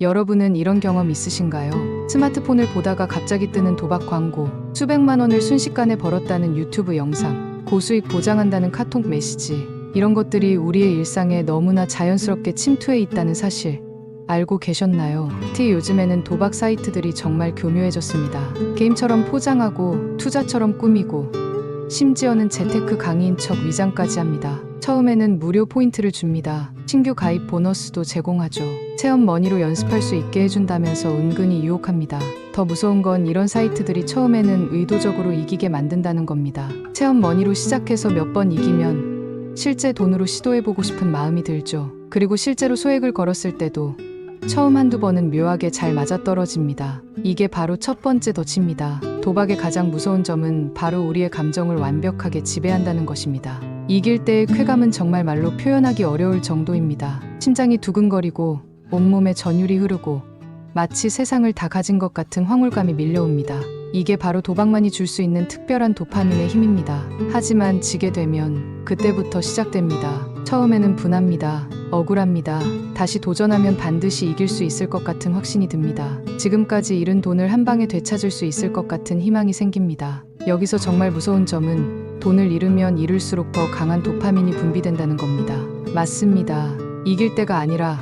여러분은 이런 경험 있으신가요? 스마트폰을 보다가 갑자기 뜨는 도박 광고, 수백만 원을 순식간에 벌었다는 유튜브 영상, 고수익 보장한다는 카톡 메시지, 이런 것들이 우리의 일상에 너무나 자연스럽게 침투해 있다는 사실 알고 계셨나요? 특히 요즘에는 도박 사이트들이 정말 교묘해졌습니다. 게임처럼 포장하고 투자처럼 꾸미고 심지어는 재테크 강의인 척 위장까지 합니다. 처음에는 무료 포인트를 줍니다. 신규 가입 보너스도 제공하죠. 체험 머니로 연습할 수 있게 해준다면서 은근히 유혹합니다. 더 무서운 건 이런 사이트들이 처음에는 의도적으로 이기게 만든다는 겁니다. 체험 머니로 시작해서 몇 번 이기면 실제 돈으로 시도해보고 싶은 마음이 들죠. 그리고 실제로 소액을 걸었을 때도 처음 한두 번은 묘하게 잘 맞아떨어집니다. 이게 바로 첫 번째 덫입니다. 도박의 가장 무서운 점은 바로 우리의 감정을 완벽하게 지배한다는 것입니다. 이길 때의 쾌감은 정말 말로 표현하기 어려울 정도입니다. 심장이 두근거리고 온몸에 전율이 흐르고 마치 세상을 다 가진 것 같은 황홀감이 밀려옵니다. 이게 바로 도박만이 줄 수 있는 특별한 도파민의 힘입니다. 하지만 지게 되면 그때부터 시작됩니다. 처음에는 분합니다. 억울합니다. 다시 도전하면 반드시 이길 수 있을 것 같은 확신이 듭니다. 지금까지 잃은 돈을 한 방에 되찾을 수 있을 것 같은 희망이 생깁니다. 여기서 정말 무서운 점은 돈을 잃으면 잃을수록 더 강한 도파민이 분비된다는 겁니다. 맞습니다. 이길 때가 아니라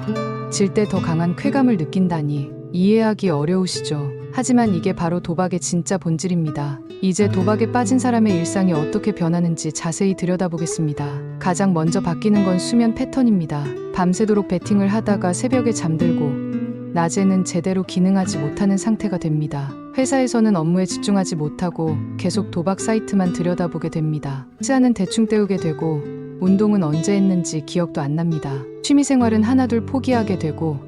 질 때 더 강한 쾌감을 느낀다니 이해하기 어려우시죠? 하지만 이게 바로 도박의 진짜 본질입니다. 이제 도박에 빠진 사람의 일상이 어떻게 변하는지 자세히 들여다보겠습니다. 가장 먼저 바뀌는 건 수면 패턴입니다. 밤새도록 베팅을 하다가 새벽에 잠들고 낮에는 제대로 기능하지 못하는 상태가 됩니다. 회사에서는 업무에 집중하지 못하고 계속 도박 사이트만 들여다보게 됩니다. 시간은 대충 때우게 되고 운동은 언제 했는지 기억도 안 납니다. 취미생활은 하나둘 포기하게 되고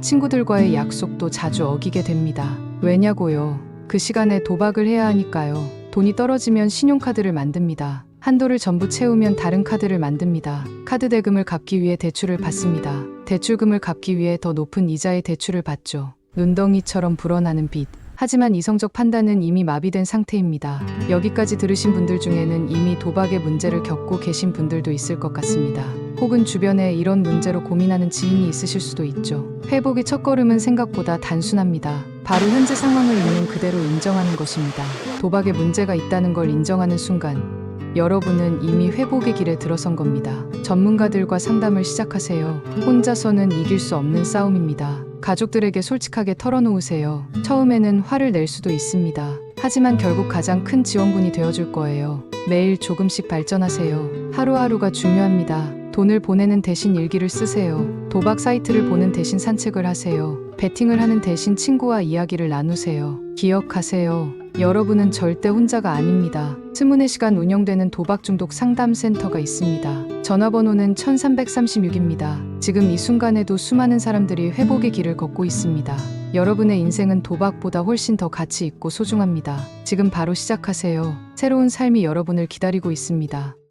친구들과의 약속도 자주 어기게 됩니다. 왜냐고요? 그 시간에 도박을 해야 하니까요. 돈이 떨어지면 신용카드를 만듭니다. 한도를 전부 채우면 다른 카드를 만듭니다. 카드 대금을 갚기 위해 대출을 받습니다. 대출금을 갚기 위해 더 높은 이자의 대출을 받죠. 눈덩이처럼 불어나는 빚. 하지만 이성적 판단은 이미 마비된 상태입니다. 여기까지 들으신 분들 중에는 이미 도박의 문제를 겪고 계신 분들도 있을 것 같습니다. 혹은 주변에 이런 문제로 고민하는 지인이 있으실 수도 있죠. 회복의 첫걸음은 생각보다 단순합니다. 바로 현재 상황을 있는 그대로 인정하는 것입니다. 도박에 문제가 있다는 걸 인정하는 순간 여러분은 이미 회복의 길에 들어선 겁니다. 전문가들과 상담을 시작하세요. 혼자서는 이길 수 없는 싸움입니다. 가족들에게 솔직하게 털어놓으세요. 처음에는 화를 낼 수도 있습니다. 하지만 결국 가장 큰 지원군이 되어줄 거예요. 매일 조금씩 발전하세요. 하루하루가 중요합니다. 돈을 보내는 대신 일기를 쓰세요. 도박 사이트를 보는 대신 산책을 하세요. 베팅을 하는 대신 친구와 이야기를 나누세요. 기억하세요. 여러분은 절대 혼자가 아닙니다. 24시간 운영되는 도박 중독 상담 센터가 있습니다. 전화번호는 1336입니다. 지금 이 순간에도 수많은 사람들이 회복의 길을 걷고 있습니다. 여러분의 인생은 도박보다 훨씬 더 가치 있고 소중합니다. 지금 바로 시작하세요. 새로운 삶이 여러분을 기다리고 있습니다.